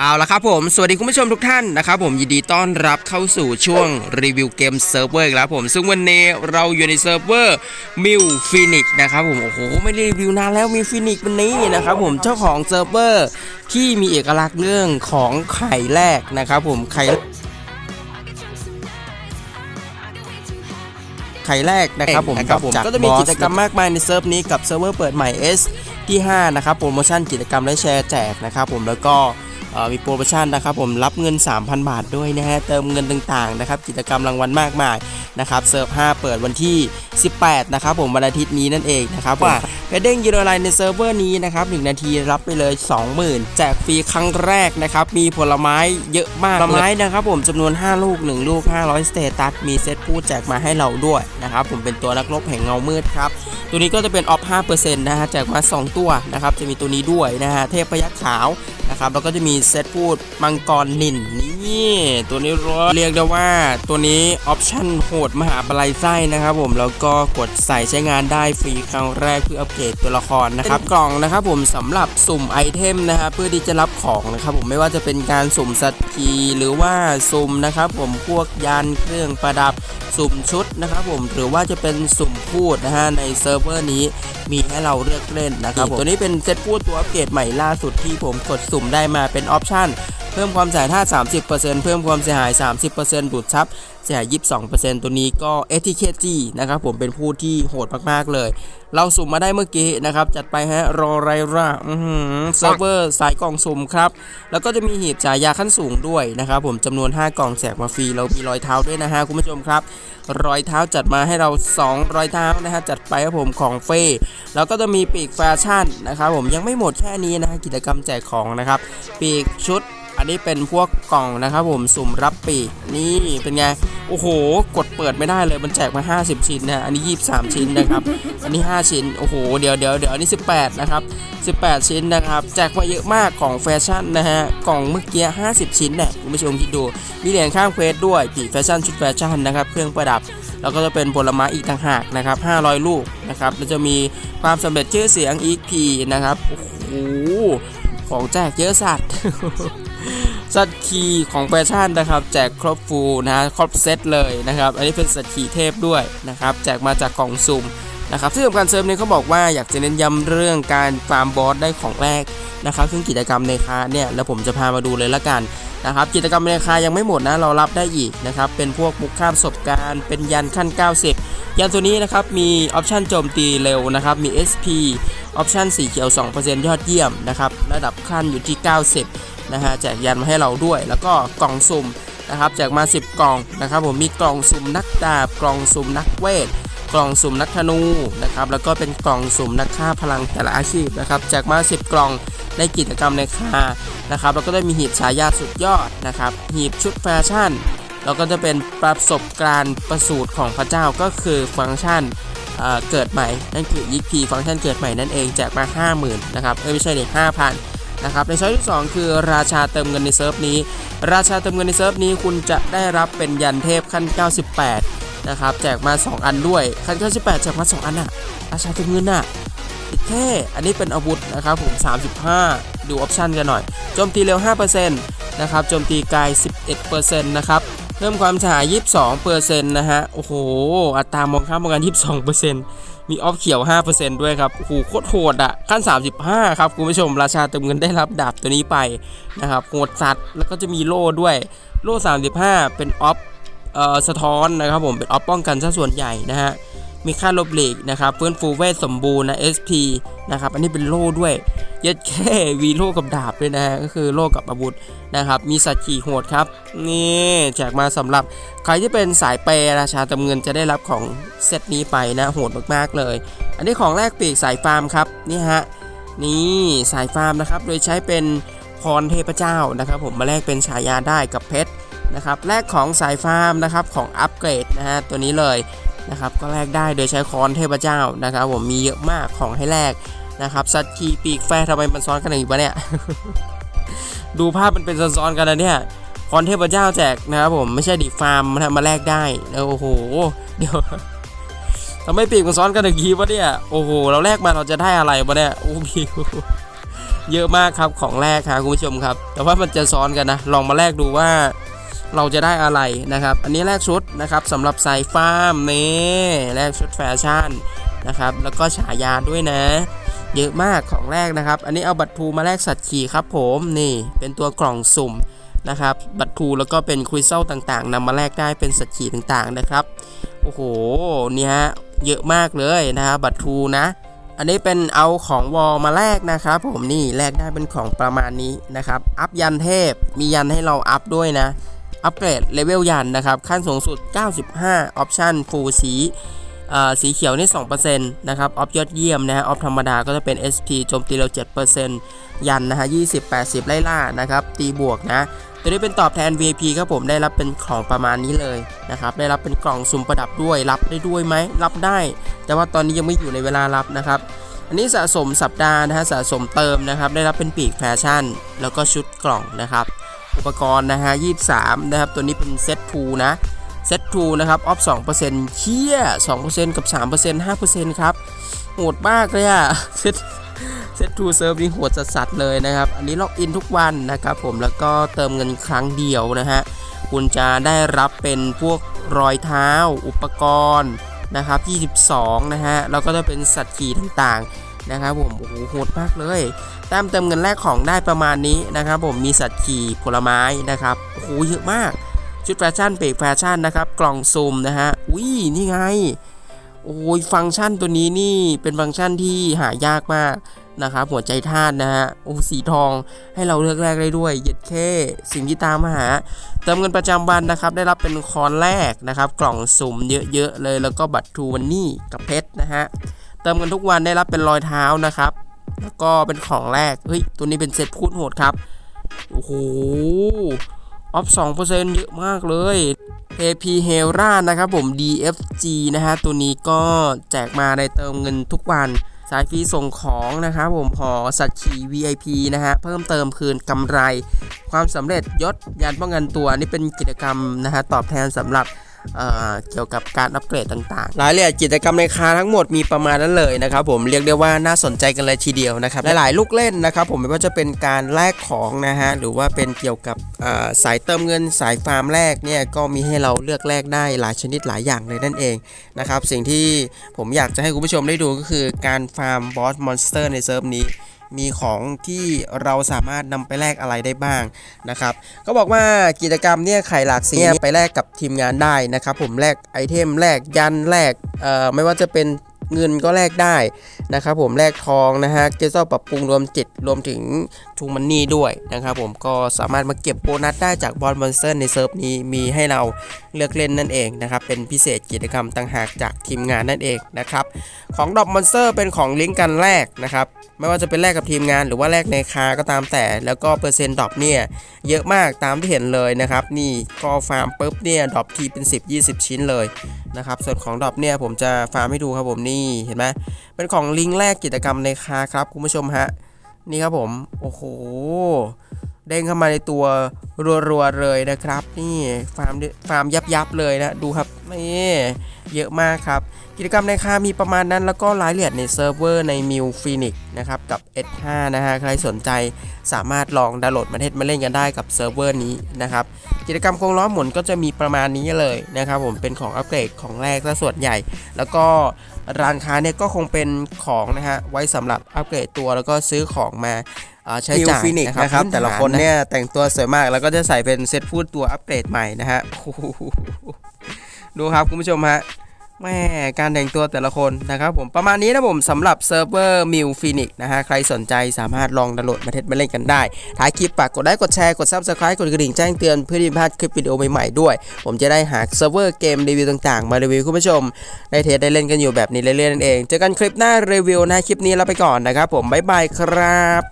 เอาละครับผม สวัสดีคุณผู้ชมทุกท่านนะครับผมยินดีต้อนรับเข้าสู่ช่วงรีวิวเกมเซิร์ฟเวอร์แล้วผม ซึ่งวันนี้เราอยู่ในเซิร์ฟเวอร์มิวฟินิกนะครับผม โอ้โห ไม่ได้รีวิวนานแล้วมิวฟินิกวันนี้นะครับผมเจ้าของเซิร์ฟเวอร์ที่มีเอกลักษณ์เรื่องของไข่แรกนะครับผมไข่ ไข่แรกนะครับผมนะครับผมจากก็จะมีกิจกรรมมากมายในเซิร์ฟนี้กับเซิร์ฟเวอร์เปิดใหม่ S ที่ 5 นะครับโปรโมชั่นกิจกรรมและแชร์แจกนะครับผมแล้วก็เอ่อมีโปรโมชั่นนะครับผมรับเงิน 3,000 บาทด้วยนะฮะเติมเงินต่างๆนะครับกิจกรรมรางวัลมากมายนะครับเซิร์ฟ 5 เปิดวันที่ 18 นะครับผมวันอาทิตย์นี้นั่นเองนะครับว่า เพชรเด้งยูโรไลน์ในเซิร์ฟเวอร์นี้นะครับ1นาทีรับไปเลย 20,000 แจกฟรีครั้งแรกนะครับ มีผลไม้เยอะมากผลไม้นะครับผมจำนวน 5 ลูก 1 ลูก 500 สเตตัส มีเซตพูดแจกมาให้เราด้วยนะครับ ผมเป็นตัวนักรบแห่งเงามืดครับ ตัวนี้ก็จะเป็นออฟ5%นะฮะแจกมา 2 ตัวนะครับ จะมีตัวนี้ด้วยนะฮะเทพพยัคฆ์ขาว นะครับแล้วก็จะมีเซตพูดมังกรนินนี่ตัวนี้รเรียกได้ว่าตัวนี้ออปชั่นโหดมหาปลายไส้นะครับผมแล้วก็กดใส่ใช้งานได้ฟรีครั้งแรกเพื่ออัปเกรดตัวละครนะครับกล่องนะครับผมสำหรับสุ่มไอเทมนะฮะเพื่อที่จะรับของนะครับผมไม่ว่าจะเป็นการสุ่มสัตว์คีหรือว่าสุ่มนะครับผมพวกยานเครื่องประดับสุ่มชุดนะครับผมหรือว่าจะเป็นสุ่มพูดนะฮะในเซิร์ฟเวอร์นี้ มีให้เราเลือกเล่นนะครับผมตัวนี้เป็นเซตพูดตัวอัปเกรดใหม่ล่าสุดที่ผมกดสุ่มได้มาเป็นออปชั่น เพิ่มความเสียหายท่า 30%เพิ่มความเสียหาย 30%ดูดซับเสียหาย 22%ตัวนี้ก็ ATKG นะครับผมเป็นผู้ที่โหดมากๆเลย เราสุ่มมาได้เมื่อกี้นะครับ จัดไปฮะรอไรร่าเซิร์ฟเวอร์สายกล่องสุ่มครับ แล้วก็จะมีหีบฉายาขั้นสูงด้วยนะครับผมจำนวน 5 กล่องแจกมาฟรีเรามีรอยเท้าด้วยนะฮะคุณผู้ชมครับ รอยเท้าจัดมาให้เรา 2 รอยเท้านะฮะจัดไปครับผมของเฟ่แล้วก็จะมีปีกแฟชั่นนะครับผมยังไม่หมดแค่นี้นะกิจกรรมแจกของนะครับปีกชุด อันนี้เป็นพวกกล่องนะครับผมสุ่มรับปีนี่เป็นไง โอ้โห กดเปิดไม่ได้เลยมันแจกมา 50 ชิ้นนะอันนี้ 23 ชิ้นนะครับ อันนี้ 5 ชิ้น โอ้โห เดี๋ยวเดี๋ยวเดี๋ยวอันนี้ 18 นะครับ 18 ชิ้นนะครับ แจกมาเยอะมากของแฟชั่นนะฮะ กล่องเมื่อกี้ 50 ชิ้นเนี่ยคุณผู้ชมคิดดู มีเหรียญข้างเควสด้วยปีแฟชั่นชุดแฟชั่นนะครับ เครื่องประดับ แล้วก็จะเป็นผลไม้อีกต่างหากนะครับ 500 ลูกนะครับ แล้วจะมีความสำเร็จชื่อเสียง EXP นะครับ โอ้โห ของแจกเยอะสัตว์ สัตคีของแฟชั่นนะครับ แจกครบฟูลนะครบเซตเลยนะครับ อันนี้เป็นสัตคีเทพด้วยนะครับ แจกมาจากกล่องสุ่มนะครับที่สำคัญเซิร์ฟนี้เขาบอกว่าอยากจะเน้นย้ำเรื่องการฟาร์มบอสได้ของแรกนะครับซึ่งกิจกรรมในคาเนี่ยแล้วผมจะพามาดูเลยละกันนะครับกิจกรรมในคายังไม่หมดนะเรารับได้อีกนะครับเป็นพวกมุกข้ามประสบการณ์เป็นยันขั้น 90 ยันตัวนี้นะครับมีออปชันโจมตีเร็วนะครับมี SP ออปชันสีเขียว 2%ยอดเยี่ยมนะครับระดับขั้นอยู่ที่ 90 นะฮะแจกยันมาให้เราด้วย แล้วก็กล่องสุ่มนะครับแจกมา 10 กล่องนะครับผมมีกล่องสุ่มนักดาบกล่องสุ่มนักเวทกล่องสุ่มนักธนูนะครับแล้วก็เป็นกล่องสุ่มนักฆ่าพลังแต่ละอาชีพนะครับแจกมา 10 กล่องในกิจกรรมในคานะครับแล้วก็ได้มีหีบฉายาสุดยอดนะครับหีบชุดแฟชั่นแล้วก็จะเป็นประสบการณ์ประสูตรของพระเจ้าก็คือฟังก์ชันเอ่อเกิดใหม่นั่นคือ EXP ฟังก์ชันเกิดใหม่นั่นเองแจกมา 50,000นะครับเอ้ยไม่ใช่ดิ5,000นะครับในช้อยที่ 2 คือราชาเติมเงินในเซิร์ฟนี้ ราชาเติมเงินในเซิร์ฟนี้คุณจะได้รับเป็นยันเทพขั้น 98 นะครับแจกมา 2 อันด้วยขั้น 98 แจกมา 2 อันอะราชาเติมเงินอะติดเท่อันนี้เป็นอาวุธนะครับผม 35 ดูออปชันกันหน่อยโจมตีเร็ว 5%นะครับโจมตีไกล11%นะครับเพิ่มความฉาย22%นะฮะโอ้โหอัตรามองข้ามประกัน22% มีออฟเขียว 5%ด้วยครับโอ้โหโคตรโหดอะขั้น 35 ครับคุณผู้ชม ราชาเติมเงินได้รับดาบตัวนี้ไปนะครับโหดสัตว์แล้วก็จะมีโล่ด้วย โล่ 35 เป็นออฟเอ่อสะท้อนนะครับผมเป็นออฟป้องกันซะส่วนใหญ่นะฮะ มีค่าลบหลีกนะครับฟื้นฟูเวทสมบูรณ์นะ SP นะครับอันนี้เป็นโล่ด้วยเย็ดแค่วีโล่กับดาบด้วยนะก็คือโล่กับอาวุธนะครับมีสัตว์ขี่โหดครับนี่แจกมาสำหรับใครที่เป็นสายเปย์ราชาตำเงินจะได้รับของเซตนี้ไปนะโหดมากๆเลย อันนี้ของแรกปีกสายฟาร์มครับนี่ฮะนี่สายฟาร์มนะครับโดยใช้เป็นพรเทพเจ้านะครับ ผมมาแลกเป็นฉายาได้กับเพชรนะครับแลกของสายฟาร์มนะครับของอัปเกรดนะฮะตัวนี้เลย นะครับก็แลกได้โดยใช้คอนเทพเจ้านะครับผมมีเยอะมากของให้แลกนะครับสัตว์ขี่ปีกแฟร์ทำไมมันซ้อนกันอย่างนี้วะเนี่ยดูภาพมันเป็นซ้อนๆกันนะเนี่ยคอนเทพเจ้าแจกนะครับผมไม่ใช่ดิฟาร์มมันทำมาแลกได้แล้วโอ้โหเดี๋ยวทำไมปีกมันซ้อนกันอย่างนี้วะเนี่ยโอ้โหเราแลกมาเราจะได้อะไรวะเนี่ยโอ้โหเยอะมากครับของแรกครับคุณผู้ชมครับ แต่ว่ามันจะซ้อนกันนะ ลองมาแลกดูว่า เราจะได้อะไรนะครับ อันนี้แลกชุดนะครับสำหรับสายฟาร์มเน่แลกชุดแฟชั่นนะครับ แล้วก็ฉายาด้วยนะ เยอะมากของแรกนะครับ อันนี้เอาบัตรภูมาแลกสัตว์ขี่ครับผมนี่เป็นตัวกล่องสุ่มนะครับ บัตรภูแล้วก็เป็นคริสตัลต่างๆนำมาแลกได้เป็นสัตว์ขี่ต่างๆนะครับโอ้โหเนี่ยเยอะมากเลยนะครับบัตรทูนะ อันนี้เป็นเอาของวอลมาแลกนะครับผมนี่แลกได้เป็นของประมาณนี้นะครับ อัพยันเทพมียันให้เราอัพด้วยนะ อัปเกรดเลเวลยันนะครับ ขั้นสูงสุด 95ออปชั่นฟูลสีอ่าสีเขียวนี่ 2%นะครับ ออฟยอดเยี่ยมนะฮะ ออฟธรรมดาก็จะเป็น SP โจมตีเร็ว7%ยันนะฮะ 20 80 ไล่ล่านะครับ ตีบวกนะ ตัวนี้เป็นตอบแทน VIP ครับผมได้รับเป็นของประมาณนี้เลยนะครับ ได้รับเป็นกล่องสุ่มประดับด้วย รับได้ด้วยไหม รับได้ แต่ว่าตอนนี้ยังไม่อยู่ในเวลารับนะครับ อันนี้สะสมสัปดาห์นะฮะ สะสมเติมนะครับ ได้รับเป็นปีกแฟชั่น แล้วก็ชุดกล่องนะครับ อุปกรณ์นะฮะ23นะครับ ตัวนี้เป็นเซต2นะเซต2นะครับ ออฟ2%เซ็นต์เชี่ย2%กับ3% 5%ครับ โหดมากเลยอะเซตเซตทูเซิร์ฟนี่โหดสัสๆเลยนะครับ อันนี้ล็อกอินทุกวันนะครับผม แล้วก็เติมเงินครั้งเดียวนะฮะ คุณจะได้รับเป็นพวกรอยเท้า อุปกรณ์นะครับ 22 นะฮะ แล้วก็จะเป็นสัตว์ขี่ต่างๆ นะครับผมโอ้โหโหดมากเลยแต้มเติมเงินแรกของได้ประมาณนี้นะครับผมมีสัตว์ขี่ผลไม้นะครับโอ้โหเยอะมากชุดแฟชั่นเปรกแฟชั่นนะครับกล่องซุ่มนะฮะอุ้ยนี่ไงโอ้ยฟังก์ชันตัวนี้นี่เป็นฟังก์ชันที่หายากมากนะครับหัวใจทาสนะฮะโอ้สีทองให้เราเลือกแรกได้ด้วยเย็ดเคสิ่งที่ตามมาหา เติมเงินประจำวันนะครับ ได้รับเป็นคอนแรกนะครับ กล่องสุ่มเยอะๆเลย แล้วก็บัตรทูวันนี่กับเพชรนะฮะ ติมเงินทุกวันได้รับเป็นรอยเท้านะครับ แล้วก็เป็นของแรก เฮ้ย ตัวนี้เป็นเซตพูดโหดครับ โอ้โห ออฟ2%เปอร์เซ็นต์เยอะมากเลย AP h e r a นะครับผม DFG นะฮะ ตัวนี้ก็แจกมาในเติมเงินทุกวัน สายฟรีส่งของนะครับผมพอสัตว์ขี่ VIP นะฮะ เพิ่มเติมคืนกำไร ความสำเร็จยศยันป้องกันตัว นี่เป็นกิจกรรมนะฮะ ตอบแทนสำหรับ เเกี่ยวกับการอัปเกรดต่างๆ รายละเอียดกิจกรรมในคาทั้งหมดมีประมาณนั้นเลยนะครับผมเรียกได้ว่าน่าสนใจกันเลยทีเดียวนะครับหลายๆลูกเล่นนะครับผมไม่ว่าจะเป็นการแลกของนะฮะหรือว่าเป็นเกี่ยวกับสายเติมเงินสายฟาร์มแรกเนี่ยก็มีให้เราเลือกแลกได้หลายชนิดหลายอย่างเลยนั่นเองนะครับสิ่งที่ผมอยากจะให้คุณผู้ชมได้ดูก็คือการฟาร์มบอสมอนสเตอร์ในเซิร์ฟนี้ มีของที่เราสามารถนำไปแลกอะไรได้บ้างนะครับก็บอกว่ากิจกรรมเนี่ยไข่หลากสีไปแลกกับทีมงานได้นะครับผมแลกไอเทมแลกยันแลกไม่ว่าจะเป็น เงินก็แลกได้นะครับผมแลกทองนะฮะเกซอปรับปรุงรวมจิตรวมถึงทูมันนี่ด้วยนะครับผมก็สามารถมาเก็บโบนัสได้จากบอลมอนสเตอร์ในเซิร์ฟนี้มีให้เราเลือกเล่นนั่นเองนะครับเป็นพิเศษกิจกรรมต่างหากจากทีมงานนั่นเองนะครับของดอกมอนสเตอร์เป็นของลิงก์กันแรกนะครับไม่ว่าจะเป็นแลกกับทีมงานหรือว่าแลกในคาก็ตามแต่ แล้วก็เปอร์เซ็นต์ดรอปเนี่ยเยอะมากตามที่เห็นเลยนะครับนี่ก็ฟาร์มปุ๊บเนี่ยดรอปทีเป็น 10 20 ชิ้นเลยนะครับส่วนของดรอปเนี่ยผมจะฟาร์มให้ดูครับผมนี่เห็นไหมเป็นของลิงก์แรกกิจกรรมในคาครับคุณผู้ชมฮะนี่ครับผมโอ้โหเด้งเข้ามาในตัวรัวๆเลยนะครับ นี่ฟาร์มฟาร์มยับยับเลยนะดูครับนี่เยอะมากครับ กิจกรรมในค่ามีประมาณนั้น แล้วก็รายละเอียดในเซิร์ฟเวอร์ในมิวฟินิกนะครับกับ S5 นะฮะใครสนใจสามารถลองดาวน์โหลดมาเทศมาเล่นกันได้กับเซิร์ฟเวอร์นี้นะครับกิจกรรมโครงล้อหมุนก็จะมีประมาณนี้เลยนะครับผมเป็นของอัปเกรดของแรกซะส่วนใหญ่ แล้วก็ ร้านค้าเนี่ยก็คงเป็นของนะฮะไว้สำหรับอัปเกรดตัวแล้วก็ซื้อของมาอ่าใช้จ่าย New Phoenix นะครับพื้นฐานแต่ละคนเนี่ยแต่งตัวสวยมากแล้วก็จะใส่เป็นเซตพูดตัวอัปเกรดใหม่นะฮะโอ้โหดูครับคุณผู้ชมฮะ แม่การแต่งตัวแต่ละคนนะครับผมประมาณนี้นะผมสำหรับเซิร์ฟเวอร์มิวฟินิกนะฮะใครสนใจสามารถลองดาวน์โหลดมาเทสมาเล่นกันได้ท้ายคลิปฝากกดไลค์กดแชร์กด Subscribe กดกระดิ่งแจ้งเตือนเพื่อที่ไม่พลาดคลิปวิดีโอใหม่ๆด้วย ผมจะได้หาเซิร์ฟเวอร์เกมรีวิวต่างๆ มารีวิวคุณผู้ชมได้เทสได้เล่นกันอยู่แบบนี้เรื่อยๆนั่นเอง เจอกันคลิปหน้ารีวิวนะคลิปนี้ลาไปก่อนนะครับผมบ๊ายบายครับ